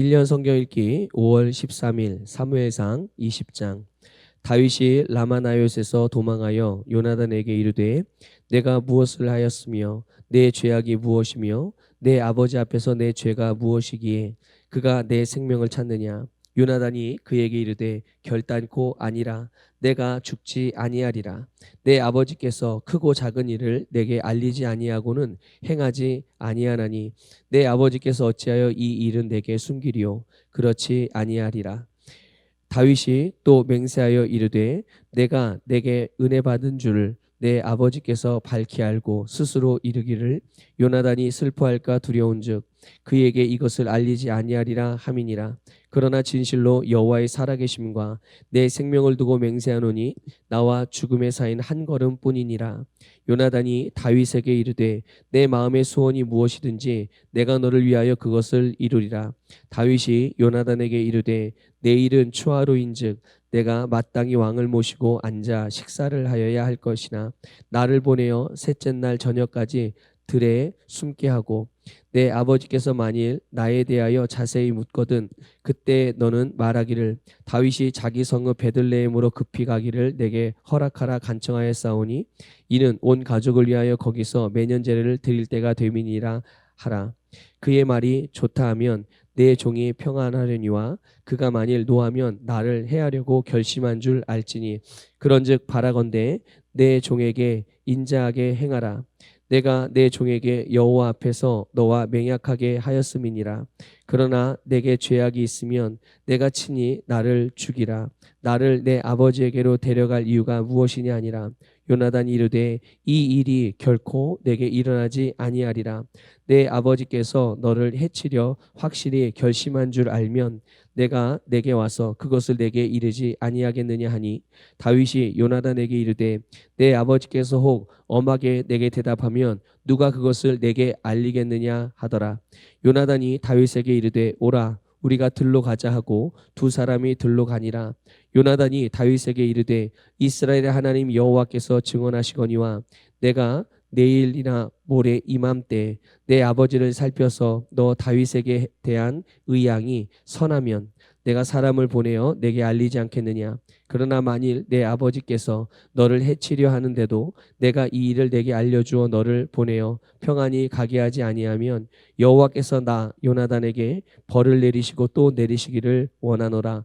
1년 성경 읽기 5월 13일 사무엘상 20장. 다윗이 라마나요스에서 도망하여 요나단에게 이르되 내가 무엇을 하였으며 내 죄악이 무엇이며 내 아버지 앞에서 내 죄가 무엇이기에 그가 내 생명을 찾느냐 요나단이 그에게 이르되 결단코 아니라 내가 죽지 아니하리라. 내 아버지께서 크고 작은 일을 내게 알리지 아니하고는 행하지 아니하나니 내 아버지께서 어찌하여 이 일은 내게 숨기리요? 그렇지 아니하리라. 다윗이 또 맹세하여 이르되 내가 내게 은혜 받은 줄을 내 아버지께서 밝히 알고 스스로 이르기를 요나단이 슬퍼할까 두려운즉 그에게 이것을 알리지 아니하리라 함이니라. 그러나 진실로 여호와의 살아계심과 내 생명을 두고 맹세하노니 나와 죽음의 사이는 한 걸음뿐이니라. 요나단이 다윗에게 이르되 내 마음의 소원이 무엇이든지 내가 너를 위하여 그것을 이루리라. 다윗이 요나단에게 이르되 내일은 추하로인즉 내가 마땅히 왕을 모시고 앉아 식사를 하여야 할 것이나 나를 보내어 셋째 날 저녁까지 들에 숨게 하고 내 아버지께서 만일 나에 대하여 자세히 묻거든 그때 너는 말하기를 다윗이 자기 성읍 베들레헴으로 급히 가기를 내게 허락하라 간청하였사오니 이는 온 가족을 위하여 거기서 매년 제례를 드릴 때가 됨이니라 하라. 그의 말이 좋다 하면 내 종이 평안하려니와 그가 만일 노하면 나를 해하려고 결심한 줄 알지니 그런즉 바라건대 내 종에게 인자하게 행하라 내가 내 종에게 여호와 앞에서 너와 맹약하게 하였음이니라. 그러나 내게 죄악이 있으면 내가 친히 나를 죽이라 나를 내 아버지에게로 데려갈 이유가 무엇이냐 아니라. 요나단이 이르되 이 일이 결코 내게 일어나지 아니하리라. 내 아버지께서 너를 해치려 확실히 결심한 줄 알면 내가 내게 와서 그것을 내게 이르지 아니하겠느냐 하니 다윗이 요나단에게 이르되 내 아버지께서 혹 엄하게 내게 대답하면 누가 그것을 내게 알리겠느냐 하더라. 요나단이 다윗에게 이르되 오라 우리가 들로 가자 하고 두 사람이 들로 가니라. 요나단이 다윗에게 이르되 이스라엘의 하나님 여호와께서 증언하시거니와 내가 내일이나 모레 이맘때 내 아버지를 살펴서 너 다윗에게 대한 의향이 선하면 내가 사람을 보내어 내게 알리지 않겠느냐? 그러나 만일 내 아버지께서 너를 해치려 하는데도 내가 이 일을 내게 알려주어 너를 보내어 평안히 가게 하지 아니하면 여호와께서 나 요나단에게 벌을 내리시고 또 내리시기를 원하노라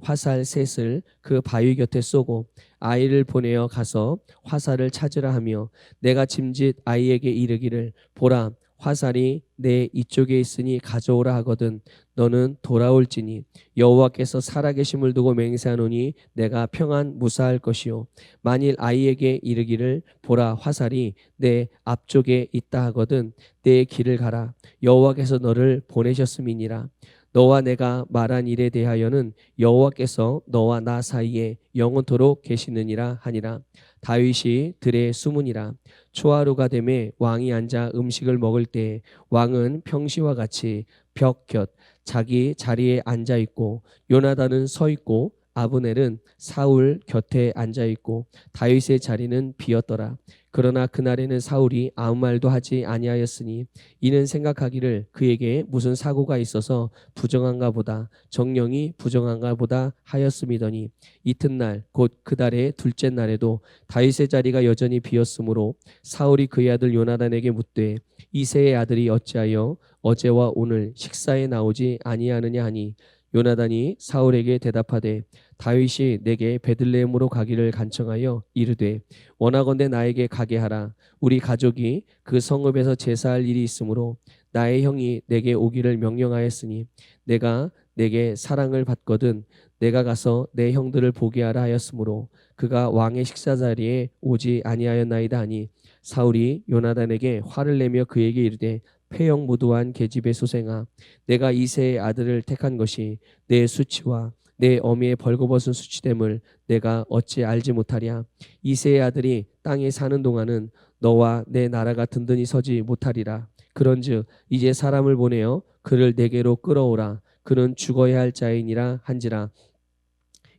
화살 셋을 그 바위 곁에 쏘고 아이를 보내어 가서 화살을 찾으라 하며 내가 짐짓 아이에게 이르기를 보라 화살이 내 이쪽에 있으니 가져오라 하거든 너는 돌아올지니 여호와께서 살아계심을 두고 맹세하노니 내가 평안 무사할 것이요. 만일 아이에게 이르기를 보라 화살이 내 앞쪽에 있다 하거든 내 길을 가라. 여호와께서 너를 보내셨음이니라 너와 내가 말한 일에 대하여는 여호와께서 너와 나 사이에 영원토록 계시느니라 하니라. 다윗이 들에 숨으니라. 초하루가 되매 왕이 앉아 음식을 먹을 때 왕은 평시와 같이 벽 곁 자기 자리에 앉아 있고 요나단은 서 있고 아브넬은 사울 곁에 앉아 있고 다윗의 자리는 비었더라. 그러나 그날에는 사울이 아무 말도 하지 아니하였으니 이는 생각하기를 그에게 무슨 사고가 있어서 부정한가 보다 정령이 부정한가 보다 하였음이더니 이튿날 곧 그달의 둘째 날에도 다윗의 자리가 여전히 비었으므로 사울이 그의 아들 요나단에게 묻되 이세의 아들이 어찌하여 어제와 오늘 식사에 나오지 아니하느냐 하니 요나단이 사울에게 대답하되 다윗이 내게 베들레헴으로 가기를 간청하여 이르되 원하건대 나에게 가게 하라. 우리 가족이 그 성읍에서 제사할 일이 있으므로 나의 형이 내게 오기를 명령하였으니 내가 내게 사랑을 받거든 내가 가서 내 형들을 보게 하라 하였으므로 그가 왕의 식사 자리에 오지 아니하였나이다 하니 사울이 요나단에게 화를 내며 그에게 이르되 폐영 무도한 계집의 소생아 내가 이세의 아들을 택한 것이 내 수치와 내 어미의 벌거벗은 수치됨을 내가 어찌 알지 못하랴. 이세의 아들이 땅에 사는 동안은 너와 내 나라가 든든히 서지 못하리라. 그런즉 이제 사람을 보내어 그를 내게로 끌어오라. 그는 죽어야 할 자이니라 한지라.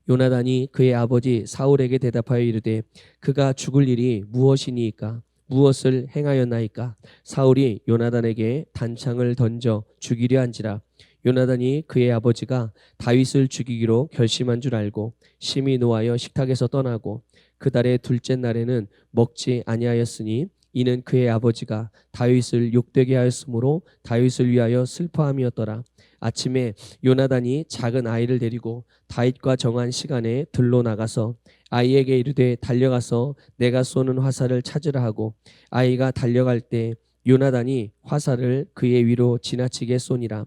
요나단이 그의 아버지 사울에게 대답하여 이르되 그가 죽을 일이 무엇이니이까 무엇을 행하였나이까? 사울이 요나단에게 단창을 던져 죽이려 한지라. 요나단이 그의 아버지가 다윗을 죽이기로 결심한 줄 알고 심히 노하여 식탁에서 떠나고 그 달의 둘째 날에는 먹지 아니하였으니 이는 그의 아버지가 다윗을 욕되게 하였으므로 다윗을 위하여 슬퍼함이었더라. 아침에 요나단이 작은 아이를 데리고 다윗과 정한 시간에 들로 나가서 아이에게 이르되 달려가서 내가 쏘는 화살을 찾으라 하고 아이가 달려갈 때 요나단이 화살을 그의 위로 지나치게 쏘니라.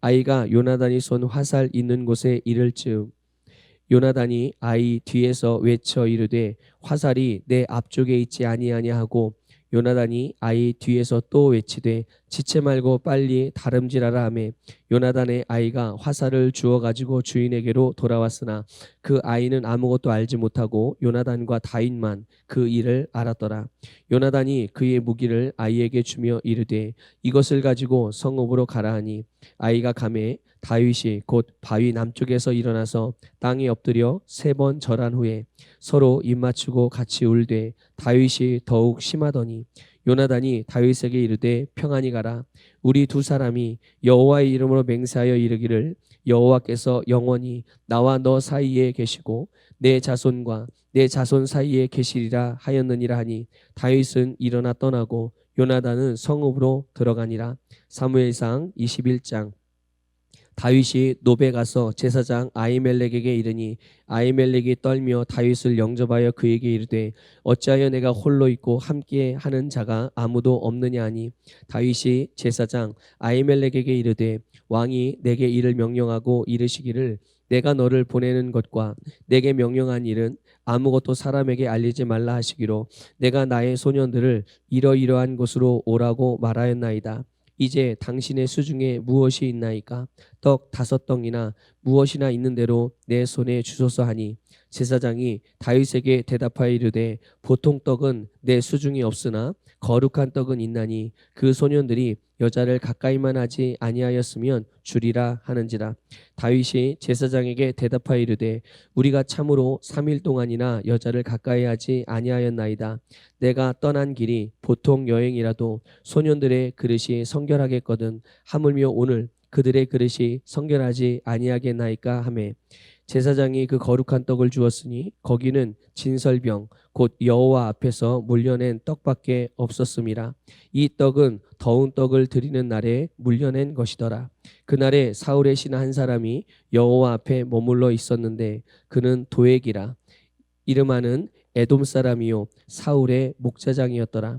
아이가 요나단이 쏜 화살 있는 곳에 이를 즈음 요나단이 아이 뒤에서 외쳐 이르되 화살이 내 앞쪽에 있지 아니하냐 하고 요나단이 아이 뒤에서 또 외치되 지체 말고 빨리 다름질하라 하매 요나단의 아이가 화살을 주어 가지고 주인에게로 돌아왔으나 그 아이는 아무것도 알지 못하고 요나단과 다윗만 그 일을 알았더라. 요나단이 그의 무기를 아이에게 주며 이르되 이것을 가지고 성읍으로 가라 하니 아이가 감에 다윗이 곧 바위 남쪽에서 일어나서 땅에 엎드려 세 번 절한 후에 서로 입맞추고 같이 울되 다윗이 더욱 심하더니 요나단이 다윗에게 이르되 평안히 가라. 우리 두 사람이 여호와의 이름으로 맹세하여 이르기를 여호와께서 영원히 나와 너 사이에 계시고 내 자손과 내 자손 사이에 계시리라 하였느니라 하니 다윗은 일어나 떠나고 요나단은 성읍으로 들어가니라. 사무엘상 21장 다윗이 노베 가서 제사장 아이멜렉에게 이르니 아이멜렉이 떨며 다윗을 영접하여 그에게 이르되 어찌하여 내가 홀로 있고 함께 하는 자가 아무도 없느냐 하니 다윗이 제사장 아이멜렉에게 이르되 왕이 내게 이를 명령하고 이르시기를 내가 너를 보내는 것과 내게 명령한 일은 아무것도 사람에게 알리지 말라 하시기로 내가 나의 소년들을 이러이러한 곳으로 오라고 말하였나이다. 이제 당신의 수중에 무엇이 있나이까? 떡 다섯 덩이나 무엇이나 있는 대로 내 손에 주소서 하니 제사장이 다윗에게 대답하여 이르되 보통 떡은 내 수중에 없으나 거룩한 떡은 있나니 그 소년들이 여자를 가까이만 하지 아니하였으면 주리라 하는지라. 다윗이 제사장에게 대답하여 이르되 우리가 참으로 삼일 동안이나 여자를 가까이 하지 아니하였나이다. 내가 떠난 길이 보통 여행이라도 소년들의 그릇이 성결하겠거든 하물며 오늘 그들의 그릇이 성결하지 아니하겠나이까 하매 제사장이 그 거룩한 떡을 주었으니 거기는 진설병 곧 여호와 앞에서 물려낸 떡밖에 없었음이라. 이 떡은 더운 떡을 드리는 날에 물려낸 것이더라. 그날에 사울의 신하 한 사람이 여호와 앞에 머물러 있었는데 그는 도액이라. 이름하는 에돔 사람이요 사울의 목자장이었더라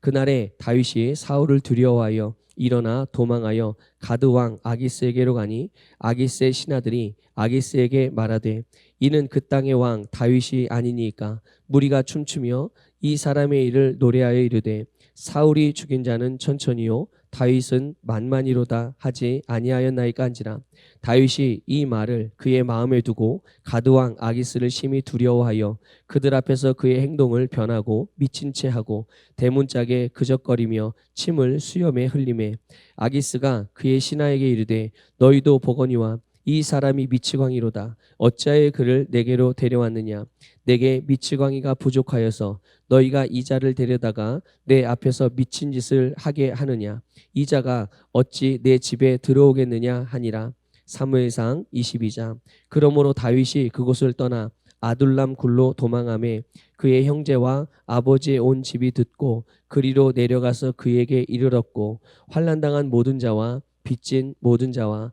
그날에 다윗이 사울을 두려워하여 일어나 도망하여 가드 왕 아기스에게로 가니 아기스의 신하들이 아기스에게 말하되 이는 그 땅의 왕 다윗이 아니니까 무리가 춤추며 이 사람의 일을 노래하여 이르되 사울이 죽인 자는 천천히요 다윗은 만만이로다 하지 아니하였나이까한지라 다윗이 이 말을 그의 마음에 두고 가드 왕 아기스를 심히 두려워하여 그들 앞에서 그의 행동을 변하고 미친 채 하고 대문짝에 그적거리며 침을 수염에 흘림에 아기스가 그의 신하에게 이르되 너희도 보거니와 이 사람이 미치광이로다. 어찌하여 그를 내게로 데려왔느냐? 내게 미치광이가 부족하여서 너희가 이 자를 데려다가 내 앞에서 미친 짓을 하게 하느냐? 이 자가 어찌 내 집에 들어오겠느냐 하니라. 사무엘상 22장. 그러므로 다윗이 그곳을 떠나 아둘람 굴로 도망함에 그의 형제와 아버지의 온 집이 듣고 그리로 내려가서 그에게 이르렀고 환난당한 모든 자와 빚진 모든 자와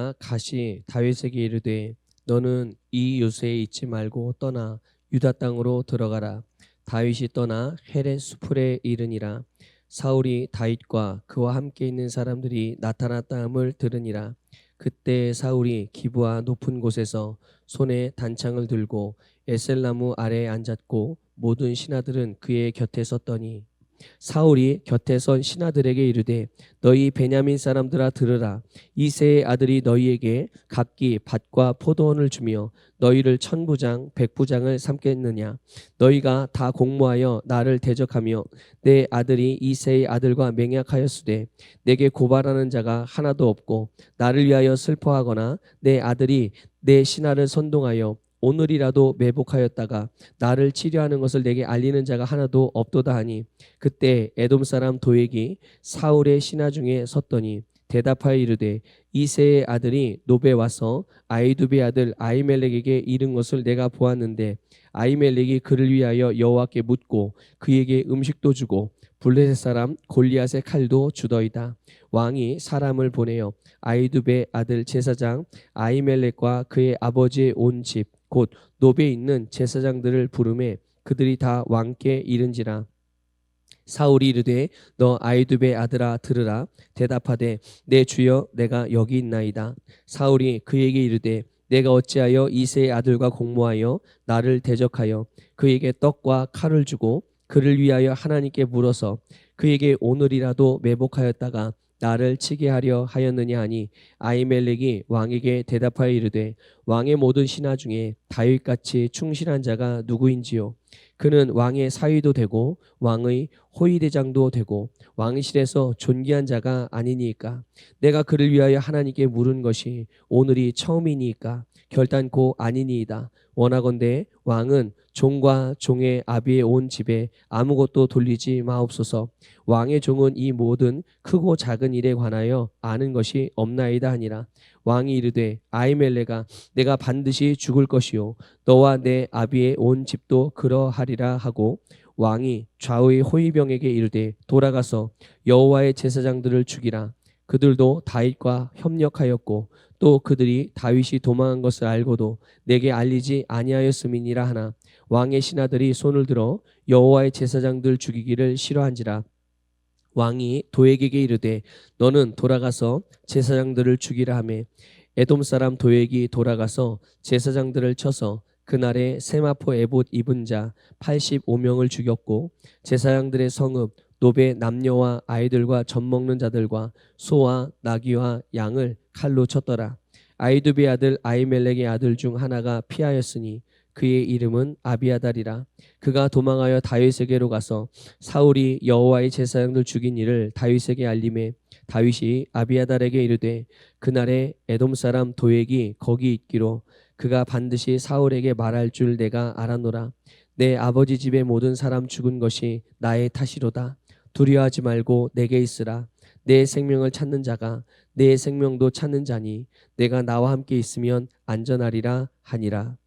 가시 다윗에게 이르되 너는 이 요새에 있지 말고 떠나 유다 땅으로 들어가라. 다윗이 떠나 헤레 수풀에 이르니라. 사울이 다윗과 그와 함께 있는 사람들이 나타났다함을 들으니라. 그때 사울이 기부와 높은 곳에서 손에 단창을 들고 에셀나무 아래에 앉았고 모든 신하들은 그의 곁에 섰더니 사울이 곁에 선 신하들에게 이르되 너희 베냐민 사람들아 들으라. 이세의 아들이 너희에게 각기 밭과 포도원을 주며 너희를 천부장 백부장을 삼겠느냐? 너희가 다 공모하여 나를 대적하며 내 아들이 이세의 아들과 맹약하였으되 내게 고발하는 자가 하나도 없고 나를 위하여 슬퍼하거나 내 아들이 내 신하를 선동하여 오늘이라도 매복하였다가 나를 치료하는 것을 내게 알리는 자가 하나도 없도다 하니 그때 에돔 사람 도액이 사울의 신하 중에 섰더니 대답하여 이르되 이세의 아들이 노베 와서 아이두베 아들 아이멜렉에게 이른 것을 내가 보았는데 아이멜렉이 그를 위하여 여호와께 묻고 그에게 음식도 주고 블레셋 사람 골리앗의 칼도 주더이다. 왕이 사람을 보내어 아이두베 아들 제사장 아이멜렉과 그의 아버지의 온 집 곧 노베에 있는 제사장들을 부름에 그들이 다 왕께 이른지라. 사울이 이르되 너 아이두베 아들아 들으라. 대답하되 내 주여 내가 여기 있나이다. 사울이 그에게 이르되 내가 어찌하여 이세의 아들과 공모하여 나를 대적하여 그에게 떡과 칼을 주고 그를 위하여 하나님께 물어서 그에게 오늘이라도 매복하였다가 나를 치게 하려 하였느냐 하니 아이멜렉이 왕에게 대답하여 이르되 왕의 모든 신하 중에 다윗같이 충실한 자가 누구인지요? 그는 왕의 사위도 되고 왕의 호위대장도 되고 왕실에서 존귀한 자가 아니니까. 내가 그를 위하여 하나님께 물은 것이 오늘이 처음이니까. 결단코 아니니이다. 원하건대 왕은 종과 종의 아비의 온 집에 아무것도 돌리지 마옵소서. 왕의 종은 이 모든 크고 작은 일에 관하여 아는 것이 없나이다 하니라 왕이 이르되 아이멜레가 내가 반드시 죽을 것이요. 너와 내 아비의 온 집도 그러하리라 하고 왕이 좌의 호위병에게 이르되 돌아가서 여호와의 제사장들을 죽이라. 그들도 다윗과 협력하였고 또 그들이 다윗이 도망한 것을 알고도 내게 알리지 아니하였음이니라 하나 왕의 신하들이 손을 들어 여호와의 제사장들 죽이기를 싫어한지라 왕이 도액에게 이르되 너는 돌아가서 제사장들을 죽이라 하매 에돔 사람 도액이 돌아가서 제사장들을 쳐서 그날에 세마포 에봇 입은 자 85명을 죽였고 제사장들의 성읍 노베 남녀와 아이들과 젖 먹는 자들과 소와 나귀와 양을 칼로 쳤더라. 아이두베 아들 아이멜렉의 아들 중 하나가 피하였으니 그의 이름은 아비아달이라. 그가 도망하여 다윗에게로 가서 사울이 여호와의 제사장들 죽인 일을 다윗에게 알림해 다윗이 아비아달에게 이르되 그날에 에돔 사람 도액이 거기 있기로 그가 반드시 사울에게 말할 줄 내가 알아노라. 내 아버지 집의 모든 사람 죽은 것이 나의 탓이로다. 두려워하지 말고 내게 있으라. 내 생명을 찾는 자가 내 생명도 찾는 자니 내가 나와 함께 있으면 안전하리라 하니라.